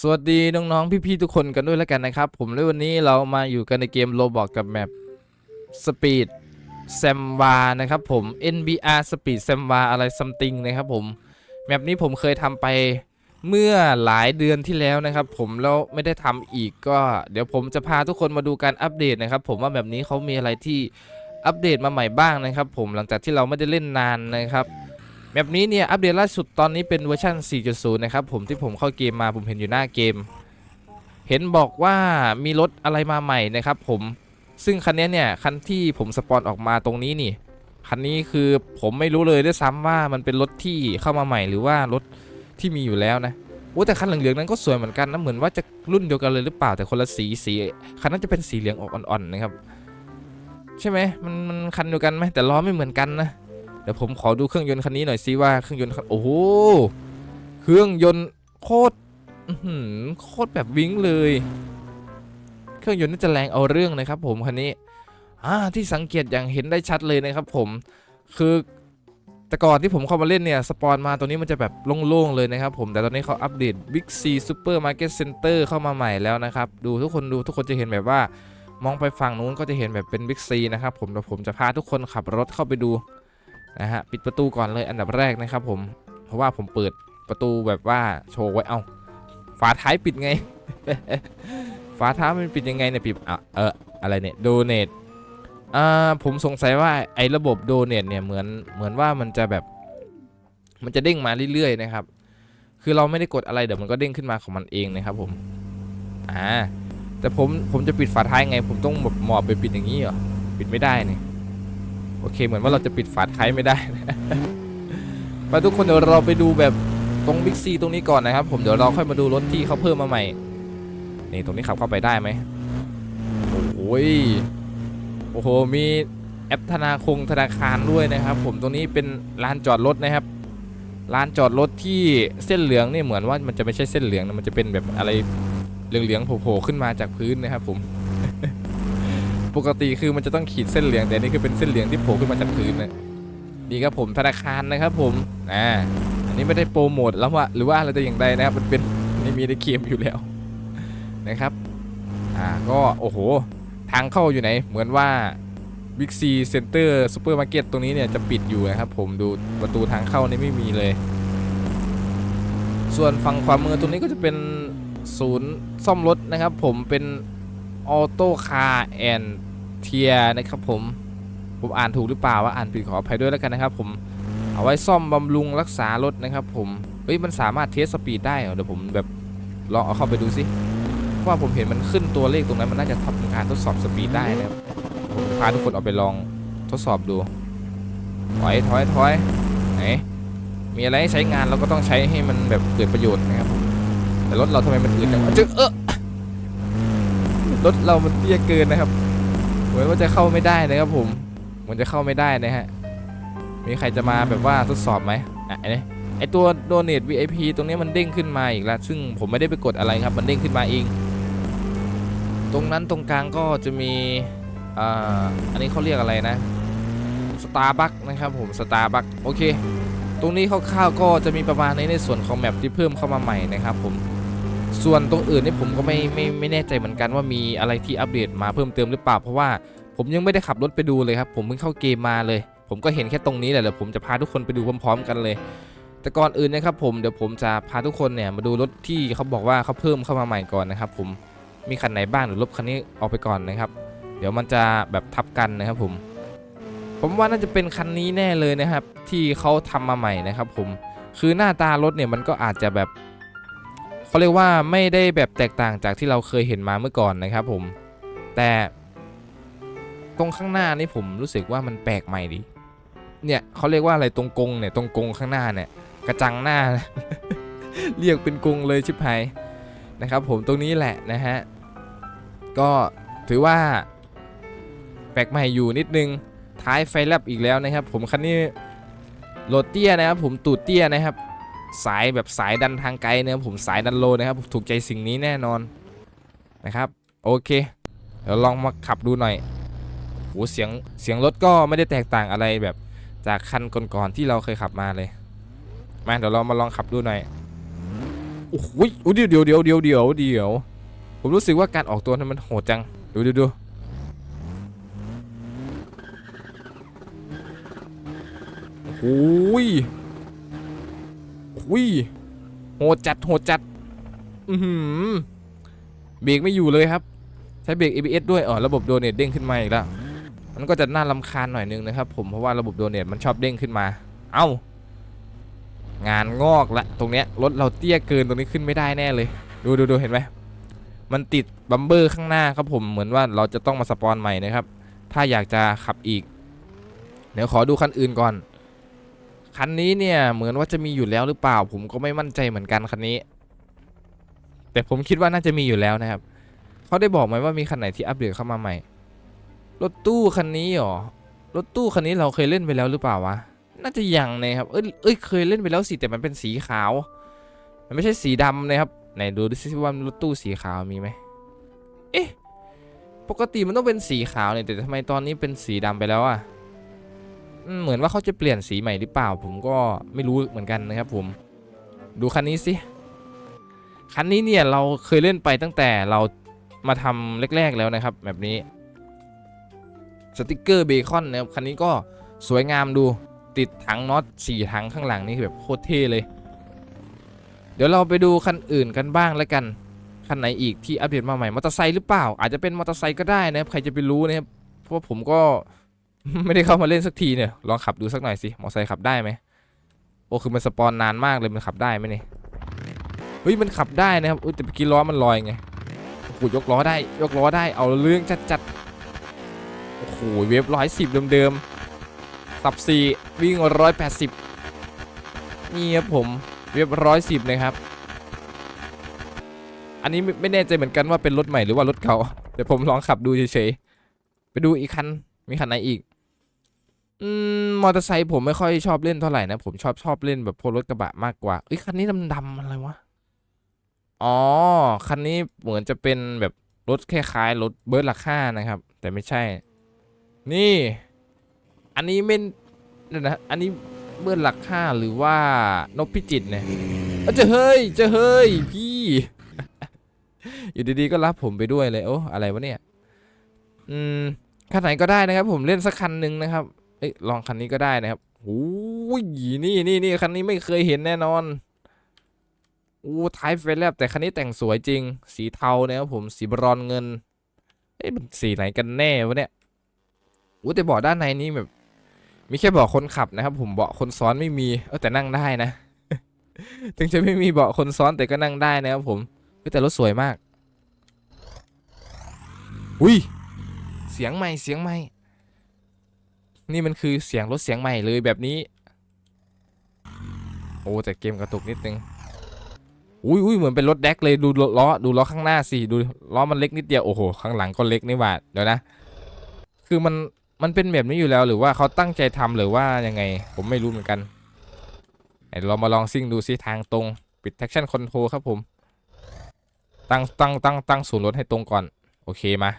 สวัสดีน้องๆ พี่ๆ ทุกคนกันด้วยแล้วกันนะครับ ผมและวันนี้เรามาอยู่กันในเกมโ o บอกกับแมป Speed s a m w a นะครับผม NBR Speed s a m w a อะไร something นะครับผมแมปนี้ผมเคยทำไปเมื่อหลายเดือนที่แล้วนะครับ ผมแล้วไม่ได้ทำอีกก็ เดี๋ยวผมจะพาทุกคนมาดูการอัปเดตนะครับ ผมว่าแบบนี้เขามีอะไรที่อัปเดตมาใหม่บ้างนะครับ ผมหลังจากที่เราไม่ได้เล่นนานนะครับ แบบนี้เนี่ยอัปเดตล่าสุดตอนนี้เป็นเวอร์ชัน4.0 นะครับผมที่ผมเข้าเกมมาผมเห็นอยู่หน้าเกม เห็นบอกว่ามีรถอะไรมาใหม่นะครับผมซึ่งคันนี้เนี่ยคันที่ผมสปอนออกมาตรงนี้นี่คันนี้คือผมไม่รู้เลยด้วยซ้ำว่ามันเป็นรถที่เข้ามาใหม่หรือว่ารถที่มีอยู่แล้วนะโอ้แต่คันเหลืองๆนั้นก็สวยเหมือนกันนะเหมือนว่าจะรุ่นเดียวกันเลยหรือเปล่าแต่คนละสีสีคันนั้นจะเป็นสีเหลืองออกอ่อนๆนะครับ ใช่ไหมมันมันคันเดียวกันไหมแต่ล้อไม่เหมือนกันนะ เดี๋ยวผมขอดูเครื่องยนต์คันนี้หน่อยซิว่าเครื่องยนต์โอ้โหเครื่องยนต์โคตรโคตรแบบวิ้งเลย เครื่องยนต์น่าจะแรงเอาเรื่องนะครับ ผมคันนี้อ่าที่สังเกตอย่างเห็นได้ชัดเลยนะครับ ผมคือแต่ก่อนที่ผมเข้ามาเล่นเนี่ยสปอนมาตัวนี้มันจะแบบโล่งๆเลยนะครับผมแต่ตอนนี้เขาอัปเดต Big C Super Market Center เข้ามาใหม่แล้วนะครับดูทุกคนดูทุกคนจะเห็นแบบว่ามองไปฝั่งนู้นก็จะเห็นแบบเป็น Big C นะครับผมเดี๋ยวผมจะพาทุกคนขับรถเข้าไปดู นะฮะปิดประตูก่อนเลยอันดับแรกนะครับผมเพราะว่าผมเปิดประตูแบบว่าโชว์ไว้เอ้าฝาท้ายปิดไง ฝาท้ายมันปิดยังไงเนี่ยปิดอะเอออะไรเนี่ยโดเนทอ่าผมสงสัยว่าไอ้ระบบโดเนทเนี่ยเหมือนเหมือนว่ามันจะแบบ มันจะเด้งมาเรื่อยๆนะครับ คือเราไม่ได้กดอะไรเดี๋ยวมันก็เด้งขึ้นมาของมันเองนะครับผมอ่าแต่ผมผมจะปิดฝาท้ายไง ผมต้องแบบหมอบไปปิดอย่างนี้เหรอปิดไม่ได้เนี่ย โอเคเหมือนว่าเราจะปิดฝาท้ายไม่ได้นะไปทุกคนเดี๋ยวเราไปดูแบบตรงบิ๊กซีตรงนี้ก่อนนะครับ ผมเดี๋ยวเราค่อยมาดูรถที่เขาเพิ่มมาใหม่นี่ตรงนี้ขับเข้าไปได้ไหมโอ้ยโอ้โหมีแอปธนาคงธนาคารด้วยนะครับ ผมตรงนี้เป็นลานจอดรถนะครับลานจอดรถที่เส้นเหลืองนี่เหมือนว่ามันจะไม่ใช่เส้นเหลืองนะมันจะเป็นแบบอะไรเหลืองๆโผล่ๆขึ้นมาจากพื้นนะครับผม ปกติคือมันจะต้องขีดเส้นเหลืองแต่นี่คือเป็นเส้นเหลืองที่โผล่ขึ้นมาจากพื้นนะนี่ครับผมธนาคารนะครับผมอ่าอันนี้ไม่ได้โปรโมทแล้วว่าหรือว่าอะไรแต่อย่างใดนะครับมันเป็นไม่มีในเกมอยู่แล้วนะครับอ่าก็โอ้โห ทางเข้าอยู่ไหน เหมือนว่า Big C Center Supermarket ตตรงนี้เนี่ยจะปิดอยู่นะครับผมดูประตูทางเข้านี่ไม่มีเลย ส่วนฝั่งขวามือตรงนี้ก็จะเป็นศูนย์ซ่อมรถนะครับผมเป็นออโต้คาร์แอน เทียนะครับผม ผมอ่านถูกหรือเปล่าว่าอ่านผิดขออภัยด้วยแล้วกันนะครับผม เอาไว้ซ่อมบำรุงรักษารถนะครับผม เฮ้ยมันสามารถเทสสปีดได้เหรอเดี๋ยวผมแบบลองเอาเข้าไปดูสิเพราะว่าผมเห็นมันขึ้นตัวเลขตรงนั้นมันน่าจะทำการทดสอบสปีดได้นะครับผมพาทุกคนเอาไปลองทดสอบดูถอยถอยถอยไหนมีอะไรให้ใช้งานเราก็ต้องใช้ให้มันแบบเกิดประโยชน์นะครับ แต่รถเราทำไมมันอืดจังวะจึ๊เออรถเรามันเตี้ยเกินนะครับ มือนว่าจะเข้าไม่ได้นะครับผมเหมือนจะเข้าไม่ได้นะฮะมีใครจะมาแบบว่าทดสอบไหมอะไอ้นี่ไอตัว donate VIP ตรงนี้มันเด้งขึ้นมาอีกแล้ว ซึ่งผมไม่ได้ไปกดอะไรครับ มันเด้งขึ้นมาเอง ตรงนั้นตรงกลางก็จะมีอ่าอันนี้เขาเรียกอะไรนะ Starbucks นะครับผม Starbucks โอเค ตรงนี้คร่าวๆก็จะมีประมาณนี้ในส่วนของแมปที่เพิ่มเข้ามาใหม่นะครับผม ส่วนตรงอื่นนี่ผมก็ไม่ไม่ไม่แน่ใจเหมือนกันว่ามีอะไรที่อัปเดตมาเพิ่มเติมหรือเปล่าเพราะว่าผมยังไม่ได้ขับรถไปดูเลยครับ ผมเพิ่งเข้าเกมมาเลย ผมก็เห็นแค่ตรงนี้แหละเดี๋ยวผมจะพาทุกคนไปดูพร้อม ๆ กันเลย แต่ก่อนอื่นนะครับผมเดี๋ยวผมจะพาทุกคนเนี่ยมาดูรถที่เขาบอกว่าเขาเพิ่มเข้ามาใหม่ก่อนนะครับ ผมมีคันไหนบ้างหรือลบคันนี้ออกไปก่อนนะครับ เดี๋ยวมันจะแบบทับกันนะครับ ผม ผมว่าน่าจะเป็นคันนี้แน่เลยนะครับ ที่เขาทำมาใหม่นะครับ ผมคือหน้าตารถเนี่ยมันก็อาจจะแบบ เขาเรียกว่าไม่ได้แบบแตกต่างจากที่เราเคยเห็นมาเมื่อก่อนนะครับผมแต่ตรงข้างหน้านี่ผมรู้สึกว่ามันแปลกใหม่ดีเนี่ยเขาเรียกว่าอะไรตรงกงเนี่ยตรงกงข้างหน้าเนี่ยกระจังหน้า เรียกเป็นกงเลยชิบหายนะครับ ผมตรงนี้แหละนะฮะก็ถือว่าแปลกใหม่อยู่นิดนึงท้ายไฟแลบอีกแล้วนะครับ ผมคันนี้โรถเตี้ยนะครับผมตูดเตี้ยนะครับ สายแบบสายดันทางไกลนะครับผมสายดันโลนะครับถูกใจสิ่งนี้แน่นอนนะครับโอเคเดี๋ยวลองมาขับดูหน่อยโหเสียงเสียงรถก็ไม่ได้แตกต่างอะไรแบบจากคันก่อนๆที่เราเคยขับมาเลยมาเดี๋ยวเรามาลองขับดูหน่อยโอ้โหอุ๊ยเดี๋ยวเดี๋ยวเดี๋ยวเดี๋ยวเดี๋ยวเดี๋ยวผมรู้สึกว่าการออกตัวนั้นมันโหดจังดูดูดูโอ้ย อ้ยโหดจัดโหดจัด อือหือเบรกไม่อยู่เลยครับ ใช้เบรก ABS ด้วยอ๋อระบบโดเนทเด้งขึ้นมาอีกแล้ว มันก็จะน่าลำคาญหน่อยนึงนะครับผมเพราะว่าระบบโดเนทมันชอบเด้งขึ้นมา เอ้างานงอกละตรงเนี้ยรถเราเตี้ยเกินตรงนี้ขึ้นไม่ได้แน่เลย ดูดูดูเห็นไหมมันติดบัมเบอร์ข้างหน้าครับผมเหมือนว่าเราจะต้องมาสปอนใหม่นะครับ ถ้าอยากจะขับอีก เดี๋ยวขอดูคันอื่นก่อน คันนี้เนี่ยเหมือนว่าจะมีอยู่แล้วหรือเปล่า ผมก็ไม่มั่นใจเหมือนกันคันนี้ แต่ผมคิดว่าน่าจะมีอยู่แล้วนะครับเขาได้บอกไหมว่ามีคันไหนที่อัปเดตเข้ามาใหม่ รถตู้คันนี้หรอรถตู้คันนี้เราเคยเล่นไปแล้วหรือเปล่าวะน่าจะยังนะครับเอ้ยเอ้ยเคยเล่นไปแล้วสิแต่มันเป็นสีขาว มันไม่ใช่สีดำนะครับไหนดูดิซิว่ารถตู้สีขาวมีไหมเอ๊ะปกติมันต้องเป็นสีขาวเนี่ยแต่ทำไมตอนนี้เป็นสีดำไปแล้วอะ เหมือนว่าเขาจะเปลี่ยนสีใหม่หรือเปล่า ผมก็ไม่รู้เหมือนกันนะครับผม ดูคันนี้สิ คันนี้เนี่ยเราเคยเล่นไปตั้งแต่เรามาทำแรก ๆแล้วนะครับ แบบนี้ สติกเกอร์เบคอนนะครับคันนี้ก็สวยงามดูติดถังน็อตสี่ถังข้างหลังนี่คือแบบโคตรเท่เลย เดี๋ยวเราไปดูคันอื่นกันบ้างแล้วกัน คันไหนอีกที่อัปเดตมาใหม่ มอเตอร์ไซค์หรือเปล่า อาจจะเป็นมอเตอร์ไซค์ก็ได้นะครับ ใครจะไปรู้นะครับ เพราะผมก็ ไม่ได้เข้ามาเล่นสักทีเนี่ย ลองขับดูสักหน่อยสิ มอไซค์ขับได้ไหม โอ้ คือมันสปอนนานมากเลย มันขับได้ไหมเนี่ย เฮ้ย มันขับได้นะครับอุ้ยแต่เมื่อกี้ล้อมันลอยไง โอ้โห ยกล้อได้ ยกล้อได้ เอาเรื่องจัดจัดๆโอ้โห เวฟร้อยสิบเดิมๆสับสี่วิ่งร้อยแปดสิบนี่ครับผม เว็บร้อยสิบเลยครับ อันนี้ไม่ไม่แน่ใจเหมือนกันว่าเป็นรถใหม่หรือว่ารถเก่า เดี๋ยวผมลองขับดูเฉยๆ ไปดูอีกคันมีคันไหนอีก อืมมอเตอร์ไซค์ผมไม่ค่อยชอบเล่นเท่าไหร่นะ ผมชอบชอบเล่นแบบพวกรถกระบะมากกว่าเอ้ยคันนี้ดำๆอะไรวะ อ๋อ คันนี้เหมือนจะเป็นแบบรถคล้ายๆรถเบิร์ดลักค่านะครับ แต่ไม่ใช่ นี่ อันนี้ไม่เดี๋ยวนะอันนี้เบิร์ดลักค่าหรือว่านกพิจิตรเนี่ยเอ้เจะเฮ้ยเจะเฮ้ยพี่ อยู่ดีๆก็รับผมไปด้วยเลยโอ้อะไรวะเนี่ย อืมคันไหนก็ได้นะครับ ผมเล่นสักคันหนึ่งนะครับ เอ้ยลองคันนี้ก็ได้นะครับโอ้ยนี่นี่นี่คันนี้ไม่เคยเห็นแน่นอนโอ้ท้ายเฟรนแลบแต่คันนี้แต่งสวยจริง สีเทาเนะครับผมสีบรอนเงินเอ๊ะมันสีไหนกันแน่วะเนี่ยโอ้แต่เบาะด้านในนี่แบบ มีแค่เบาะคนขับนะครับ ผมเบาะคนซ้อนไม่มีเออแต่นั่งได้นะ ถึงจะไม่มีเบาะคนซ้อนแต่ก็นั่งได้นะครับผมแต่รถสวยมาก อุ้ยเสียงใหม่เสียงใหม่ นี่มันคือเสียงรถเสียงใหม่เลยแบบนี้ โอ้แต่เกมกระตุกนิดนึงอุ้ยอุ้ยเหมือนเป็นรถแดกเลยดูล้อดูล้อข้างหน้าสิดูล้อมันเล็กนิดเดียวโอ้โหข้างหลังก็เล็กนี่หว่าเดี๋ยวนะ คือมันมันเป็นแบบนี้อยู่แล้วหรือว่าเขาตั้งใจทำหรือว่ายังไง ผมไม่รู้เหมือนกันเรามาลองซิ่งดูซิทางตรงปิด traction control ครับผม ตั้งตั้งตั้งตั้งศูนย์รถให้ตรงก่อน โอเคมา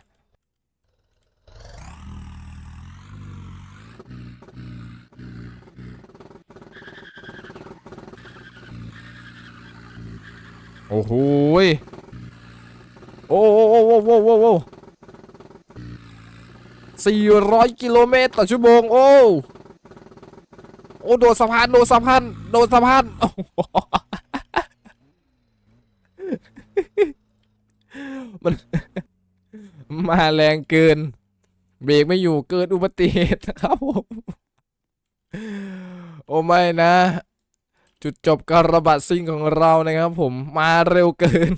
โอ้โหโอ้โอ้โอ้โอ้โอ้โอ้โอ้สี่ร้อยกิโลเมตรต่อชั่วโมง โอ้โอ้โดดสะพานโดดสะพานโดดสะพานโอ้โหมัน มาแรงเกิน เบรกไม่อยู่เกิดอุบัติเหตุนะครับผม โอ้ไม่นะ จุดจบการระบาดซิ่งของเรานะครับผมมาเร็วเกิน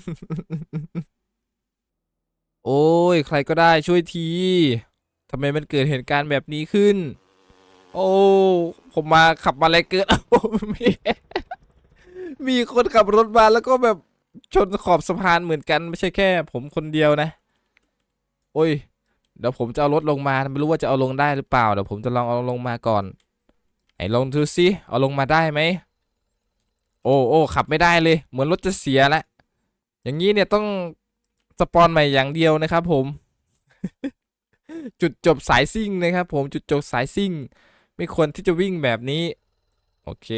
โอ้ย ใครก็ได้ช่วยทีทำไมมันเกิดเหตุการณ์แบบนี้ขึ้น โอ้ ผมมาขับมาแรงเกินโอ้มีมีคนขับรถมาแล้วก็แบบชนขอบสะพานเหมือนกันไม่ใช่แค่ ผมคนเดียวนะ โอ้ย เดี๋ยวผมจะเอารถลงมาไม่รู้ว่าจะเอาลงได้หรือเปล่าเดี๋ยวผมจะลองเอาลงมาก่อน ไหนลองดูซิเอาลงมาได้ไหม โอ้โอ้ขับไม่ได้เลย เหมือนรถจะเสียแล้วอย่างนี้เนี่ยต้องสปอนใหม่อย่างเดียวนะครับ ผม จุดจบสายซิ่งนะครับ ผมจุดจบสายซิ่ง ไม่ควรที่จะวิ่งแบบนี้ โอเค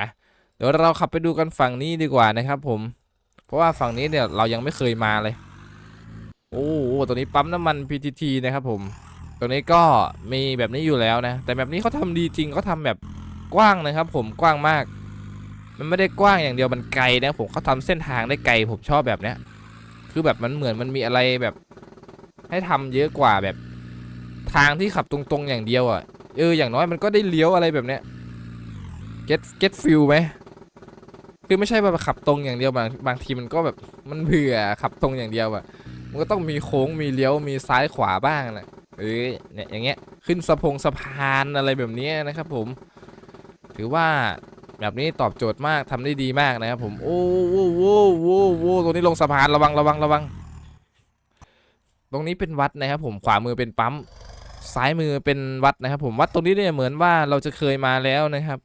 อะเดี๋ยวดี๋ยวเราขับไปดูกันฝั่งนี้ดีกว่านะครับ ผม เพราะว่าฝั่งนี้เนี่ยเรายังไม่เคยมาเลย โอ้โหตัวนี้ปั๊มน้ำมัน PTT นะครับ ผมตัวนี้ก็มีแบบนี้อยู่แล้วนะ แต่แบบนี้เขาทำดีจริงเขาทำแบบกว้างนะครับ ผมกว้างมาก มันไม่ได้กว้างอย่างเดียวมันไกลนะผมเขาทำเส้นทางได้ไกลผมชอบแบบเนี้ย คือแบบมันเหมือนมันมีอะไรแบบ ให้ทำเยอะกว่าแบบ ทางที่ขับตรงๆอย่างเดียวอะเอออย่างน้อยมันก็ได้เลี้ยวอะไรแบบเนี้ย get get feel ไหมคือไม่ใช่ว่าขับตรงอย่างเดียวบางบางทีมันก็แบบมันเบื่อขับตรงอย่างเดียวอะมันก็ต้องมีโค้งมีเลี้ยวมีซ้ายขวาบ้างนะเออเนี่ยอย่างเงี้ยขึ้นสะพงสะพานอะไรแบบนี้นะครับผม ถือว่า แบบนี้ตอบโจทย์มากทำได้ดีมากนะครับผมโอ้โหโว้โว้โว้ตรงนี้ลงสะพานระวังระวังระวัง ตรงนี้เป็นวัดนะครับผมขวามือเป็นปั๊มซ้ายมือเป็นวัดนะครับ ผมวัดตรงนี้เนี่ยเหมือนว่าเราจะเคยมาแล้วนะครับ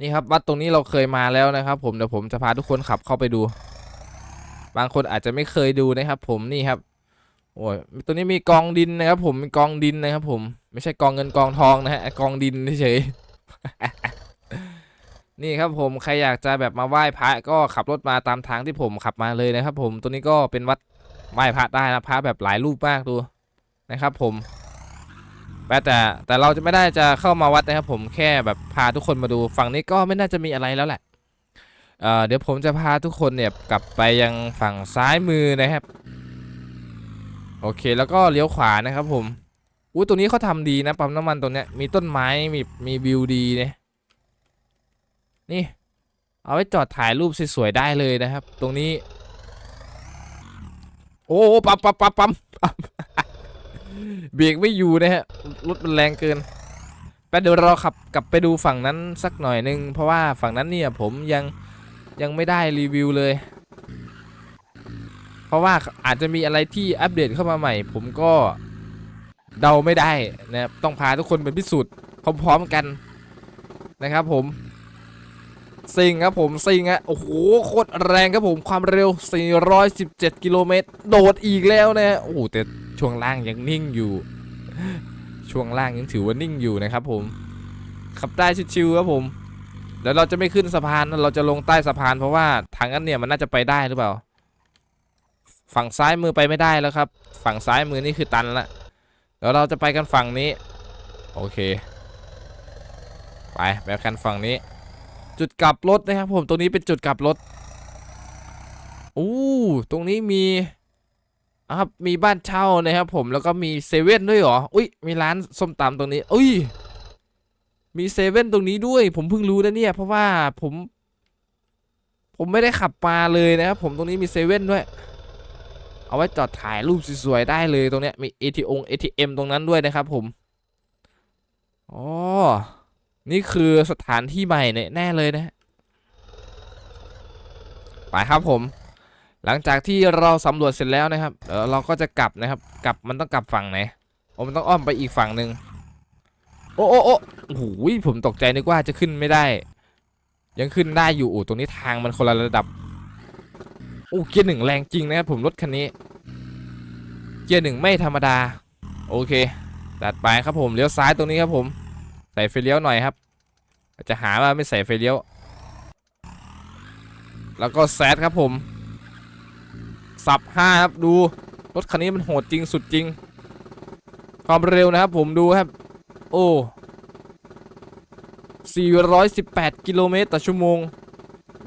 นี่ครับวัดตรงนี้เราเคยมาแล้วนะครับ ผมเดี๋ยวผมจะพาทุกคนขับเข้าไปดู บางคนอาจจะไม่เคยดูนะครับ ผมนี่ครับโอ้ยตัวนี้มีกองดินนะครับ ผมมีกองดินนะครับ ผมไม่ใช่กองเงินกองทองนะฮะกองดินเฉย นี่ครับผมใครอยากจะแบบมาไหว้พระก็ขับรถมาตามทางที่ผมขับมาเลยนะครับ ผมตัวนี้ก็เป็นวัดไหว้พระได้นะพระแบบหลายรูปมากดูนะครับ ผมแต่แต่เราจะไม่ได้จะเข้ามาวัดนะครับ ผมแค่แบบพาทุกคนมาดูฝั่งนี้ก็ไม่น่าจะมีอะไรแล้วแหละเเดี๋ยวผมจะพาทุกคนเนี่ยกลับไปยังฝั่งซ้ายมือนะครับ โอเคแล้วก็เลี้ยวขวานะครับ ผมอู้ตรงนี้เขาทำดีนะปั๊มน้ำมันตรงเนี้ยมีต้นไม้มีมีวิวดีเนี่ย นี่ เอาไว้จอดถ่ายรูปสวยๆได้เลยนะครับ ตรงนี้ โอ้ปั๊มปั๊มปั๊มปั๊มปั๊มเบรกไม่อยู่นะฮะรถมันแรงเกินแป๊บเดี๋ยวเราขับกลับไปดูฝั่งนั้นสักหน่อยนึง เพราะว่าฝั่งนั้นเนี่ยผมยังยังไม่ได้รีวิวเลย เพราะว่าอาจจะมีอะไรที่อัปเดตเข้ามาใหม่ ผมก็เดาไม่ได้นะครับต้องพาทุกคนไปพิสูจน์พร้อมๆกันนะครับผม ซิงครับผมซิงฮะโอ้โหโคตรแรงครับผมความเร็ว 417 กิโลเมตร โดดอีกแล้วนะฮะโอ้โหแต่ช่วงล่างยังนิ่งอยู่ ช่วงล่างยังถือว่านิ่งอยู่นะครับผมขับได้ชิวๆครับผม แล้วเราจะไม่ขึ้นสะพานเราจะลงใต้สะพานเพราะว่าทางนั้นเนี่ยมันน่าจะไปได้หรือเปล่า ฝั่งซ้ายมือไปไม่ได้แล้วครับ ฝั่งซ้ายมือนี่คือตันละแล้วเราจะไปกันฝั่งนี้ โอเค ไปไปกันฝั่งนี้ จุดกลับรถนะครับผมตรงนี้เป็นจุดกลับรถอู้ตรงนี้มีอะครับมีบ้านเช่านะครับผมแล้วก็มีเซเว่นด้วยเหรออุ้ยมีร้านส้มตำตรงนี้อุ้ยมีเซเว่นตรงนี้ด้วย ผมเพิ่งรู้นะเนี่ย เพราะว่าผม ผมไม่ได้ขับมาเลยนะครับผมตรงนี้มีเซเว่นด้วย เอาไว้จอดถ่ายรูปสวยๆได้เลยตรงเนี้ยมี ATM ATM ตรงนั้นด้วยนะครับผมอ๋อ นี่คือสถานที่ใหม่เนี่ยแน่เลยนะฮะไปครับผม หลังจากที่เราสำรวจเสร็จแล้วนะครับเดี๋ยวเราก็จะกลับนะครับ กลับมันต้องกลับฝั่งไหนโอ้มันต้องอ้อมไปอีกฝั่งหนึ่งโอ้โอ้โอ้โอ้โหผมตกใจนึกว่าจะขึ้นไม่ได้ ยังขึ้นได้อยู่โอ้ตรงนี้ทางมันคนละระดับโอ้เกียร์หนึ่งแรงจริงนะครับผมรถคันนี้ เกียร์หนึ่งไม่ธรรมดา โอเคตัดไปครับผมเลี้ยวซ้ายตรงนี้ครับผม ใส่ไฟเลี้ยวหน่อยครับ จะหาว่าไม่ใส่ไฟเลี้ยว แล้วก็แซดครับผม สับห้าครับดู รถคันนี้มันโหดจริงสุดจริง ความเร็วนะครับผมดูครับ โอ้418 กิโลเมตรต่อชั่วโมง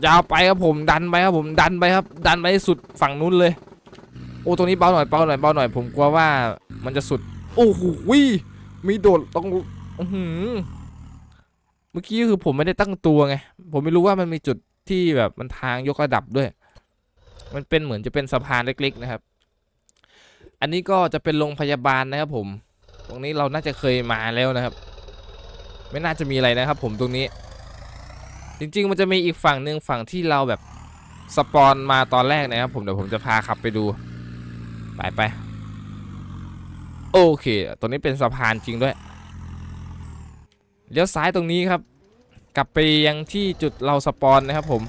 ยาวไปครับผมดันไปครับผมดันไปครับ ดันไปสุดฝั่งนู้นเลย โอ้ตรงนี้เบาหน่อยเบาหน่อยเบาหน่อยผมกลัวว่ามันจะสุด โอ้โหวิมีโดดตรงอื้อ หือเมื่อกี้คือผมไม่ได้ตั้งตัวไง ผมไม่รู้ว่ามันมีจุดที่แบบมันทางยกระดับด้วย มันเป็นเหมือนจะเป็นสะพานเล็ก ๆ นะครับ อันนี้ก็จะเป็นโรงพยาบาลนะครับผม ตรงนี้เราน่าจะเคยมาแล้วนะครับ ไม่น่าจะมีอะไรนะครับ ผมตรงนี้ จริง ๆ มันจะมีอีกฝั่งหนึ่งฝั่งที่เราแบบสปอนมาตอนแรกนะครับ ผมเดี๋ยวผมจะพาขับไปดู ไปไปโอเค ตรงนี้เป็นสะพานจริงด้วย เลี้ยวซ้ายตรงนี้ครับ กลับไปยังที่จุดเราสปอนนะครับผม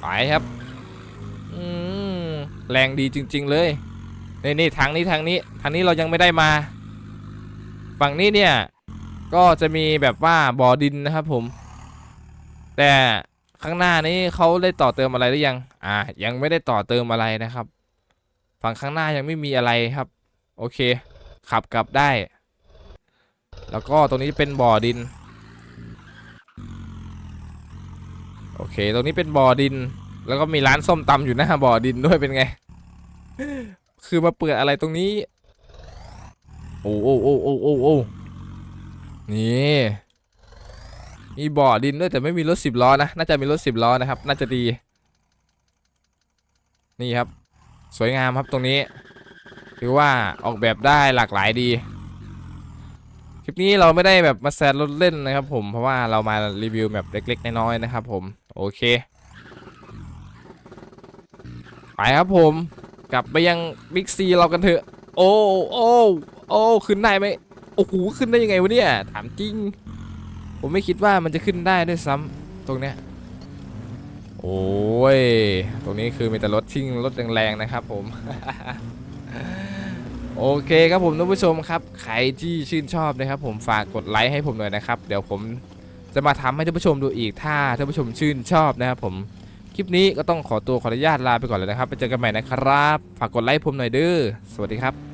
ไปครับแรงดีจริง ๆ เลยนี่นี่ทางนี้ทางนี้ทางนี้เรายังไม่ได้มา ฝั่งนี้เนี่ยก็จะมีแบบว่าบ่อดินนะครับผม แต่ข้างหน้านี้เขาได้ต่อเติมอะไรหรือยัง อ่า ยังไม่ได้ต่อเติมอะไรนะครับ ฝั่งข้างหน้ายังไม่มีอะไรครับ โอเค ขับกลับได้ แล้วก็ตรงนี้เป็นบ่อดิน โอเค ตรงนี้เป็นบ่อดิน แล้วก็มีร้านส้มตำอยู่หน้าบ่อดินด้วยเป็นไง คือมาเปิดอะไรตรงนี้ โอ้โอ้โอ้โอ้โอ้โอ้นี่มีบ่อดินด้วยแต่ไม่มีรถสิบล้อนะ น่าจะมีรถสิบล้อนะครับ น่าจะดี นี่ครับ สวยงามครับตรงนี้ ถือว่าออกแบบได้หลากหลายดี คลิปนี้เราไม่ได้แบบมาแซดรถเล่นนะครับผม เพราะว่าเรามารีวิวแบบเล็ก ๆ น้อยๆนะครับผม โอเค ไปครับผม กลับไปยังบิ๊กซีเรากันเถอะ โอ้โอ้โอ้ขึ้นได้ไหมโอ้โหขึ้นได้ยังไงวะเนี่ย ถามจริง ผมไม่คิดว่ามันจะขึ้นได้ด้วยซ้ำตรงเนี้ยโอ้ย ตรงนี้คือมีแต่รถชิ่งรถแรงๆนะครับผม โอเคครับผมท่านผู้ชมครับ ใครที่ชื่นชอบนะครับ ผมฝากกดไลค์ให้ผมหน่อยนะครับ เดี๋ยวผมจะมาทำให้ท่านผู้ชมดูอีกถ้าท่านผู้ชมชื่นชอบนะครับผมคลิปนี้ก็ต้องขอตัวขออนุญาตลาไปก่อนเลยนะครับไปเจอกันใหม่นะครับ ฝากกดไลค์ผมหน่อยเด้อสวัสดีครับ